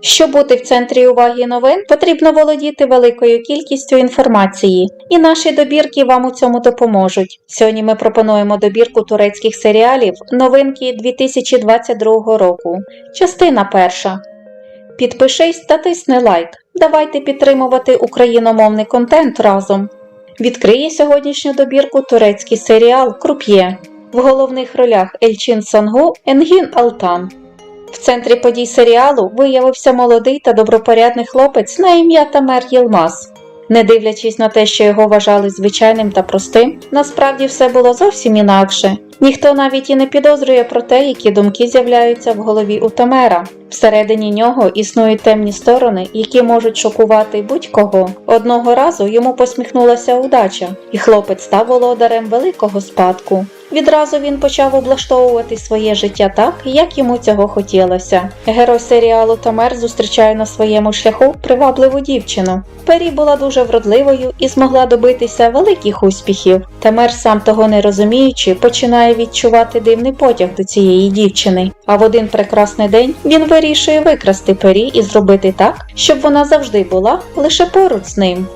Щоб бути в центрі уваги новин, потрібно володіти великою кількістю інформації, і наші добірки вам у цьому допоможуть. Сьогодні ми пропонуємо добірку турецьких серіалів новинки 2022 року. Частина перша. Підпишись та тисни лайк. Давайте підтримувати україномовний контент разом. Відкриє сьогоднішню добірку турецький серіал Круп'є. В головних ролях Ельчин Сангу, Енгін Алтан. В центрі подій серіалу виявився молодий та добропорядний хлопець на ім'я Тамер Єлмаз. Не дивлячись на те, що його вважали звичайним та простим, насправді все було зовсім інакше. Ніхто навіть і не підозрює про те, які думки з'являються в голові у Тамера. Всередині нього існують темні сторони, які можуть шокувати будь-кого. Одного разу йому посміхнулася удача, і хлопець став володарем великого спадку. Відразу він почав облаштовувати своє життя так, як йому цього хотілося. Герой серіалу Тамер зустрічає на своєму шляху привабливу дівчину. Пері була дуже вродливою і змогла добитися великих успіхів. Тамер, сам того не розуміючи, починає відчувати дивний потяг до цієї дівчини. А в один прекрасний день він вирішує викрасти пері і зробити так, щоб вона завжди була лише поруч з ним.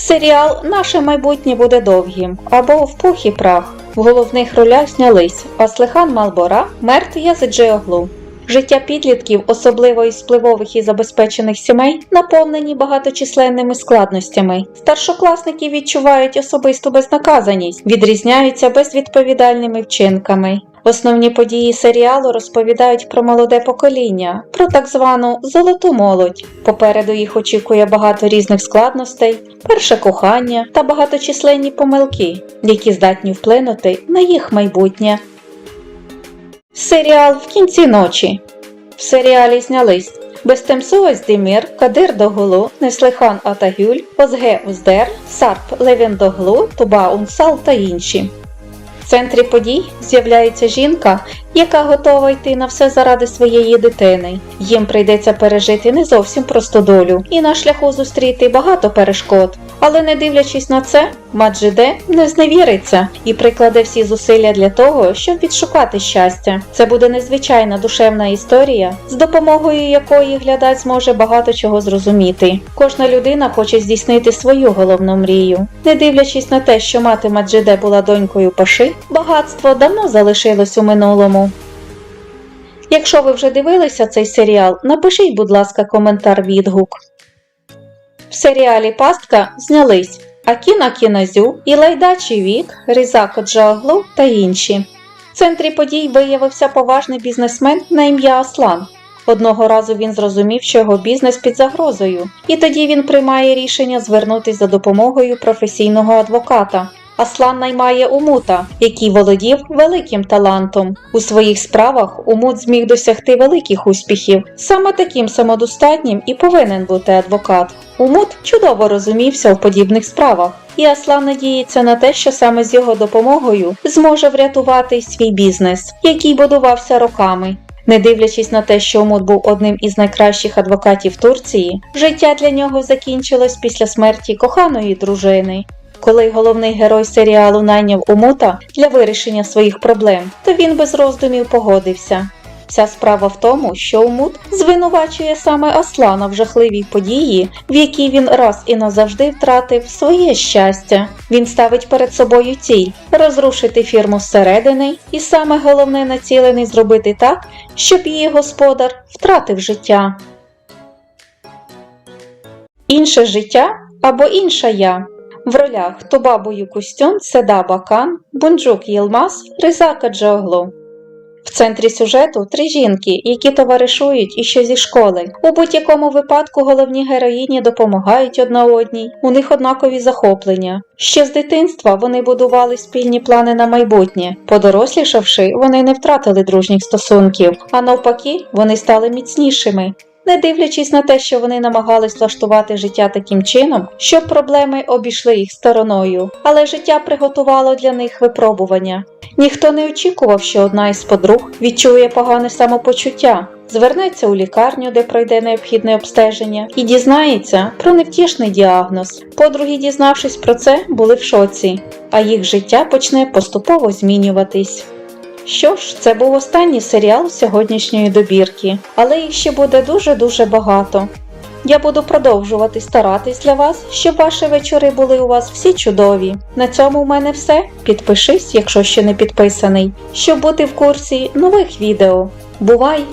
Серіал Наше майбутнє буде довгим або в пух і прах. В головних ролях знялись Аслихан Малбора, Мерт Язиджиоглу. Життя підлітків, особливо із впливових і забезпечених сімей, наповнені багаточисленними складностями. Старшокласники відчувають особисту безнаказаність, відрізняються безвідповідальними вчинками. Основні події серіалу розповідають про молоде покоління, про так звану золоту молодь. Попереду їх очікує багато різних складностей, перше кохання та багаточисленні помилки, які здатні вплинути на їх майбутнє. Серіал в кінці ночі. В серіалі знялись Бестемсу Оздемір, Кадир Доглу, Неслихан Атагюль, Озге Уздер, Сарп Левендоглу, Туба Унсал та інші. В центрі подій з'являється жінка, яка готова йти на все заради своєї дитини. Їм прийдеться пережити не зовсім просту долю і на шляху зустріти багато перешкод. Але не дивлячись на це, Маджиде не зневіриться і прикладе всі зусилля для того, щоб відшукати щастя. Це буде незвичайна душевна історія, з допомогою якої глядач зможе багато чого зрозуміти. Кожна людина хоче здійснити свою головну мрію. Не дивлячись на те, що мати Маджиде була донькою Паши, багатство давно залишилось у минулому. Якщо ви вже дивилися цей серіал, напишіть, будь ласка, коментар відгук. Серіалі Пастка знялись Акіна Кіназю, Ілайдачі Вік, Різако Джаглу та інші. В центрі подій виявився поважний бізнесмен на ім'я Аслан. Одного разу він зрозумів, що його бізнес під загрозою, і тоді він приймає рішення звернутися за допомогою професійного адвоката. Аслан наймає Умута, який володів великим талантом. У своїх справах Умут зміг досягти великих успіхів. Саме таким самодостатнім і повинен бути адвокат. Умут чудово розумівся в подібних справах, і Аслан надіється на те, що саме з його допомогою зможе врятувати свій бізнес, який будувався роками. Не дивлячись на те, що Умут був одним із найкращих адвокатів Турції, життя для нього закінчилось після смерті коханої дружини. Коли головний герой серіалу найняв Умута для вирішення своїх проблем, то він без роздумів погодився. Вся справа в тому, що Умут звинувачує саме Аслана в жахливій події, в якій він раз і назавжди втратив своє щастя. Він ставить перед собою ціль розрушити фірму зсередини, і саме головне націлений зробити так, щоб її господар втратив життя. Інше життя або інша я. В ролях Тубабу Юкустюн, Седа Бакан, Бунджук Єлмаз, Ризака Джоглу. В центрі сюжету три жінки, які товаришують іще зі школи. У будь-якому випадку головні героїні допомагають одна одній, у них однакові захоплення. Ще з дитинства вони будували спільні плани на майбутнє. Подорослішавши, вони не втратили дружніх стосунків, а навпаки, вони стали міцнішими. Не дивлячись на те, що вони намагались влаштувати життя таким чином, щоб проблеми обійшли їх стороною, але життя приготувало для них випробування. Ніхто не очікував, що одна із подруг відчує погане самопочуття, звернеться у лікарню, де пройде необхідне обстеження, і дізнається про невтішний діагноз. Подруги, дізнавшись про це, були в шоці, а їх життя почне поступово змінюватись. Що ж, це був останній серіал сьогоднішньої добірки, але їх ще буде дуже-дуже багато. Я буду продовжувати старатись для вас, щоб ваші вечори були у вас всі чудові. На цьому в мене все. Підпишись, якщо ще не підписаний, щоб бути в курсі нових відео. Бувай!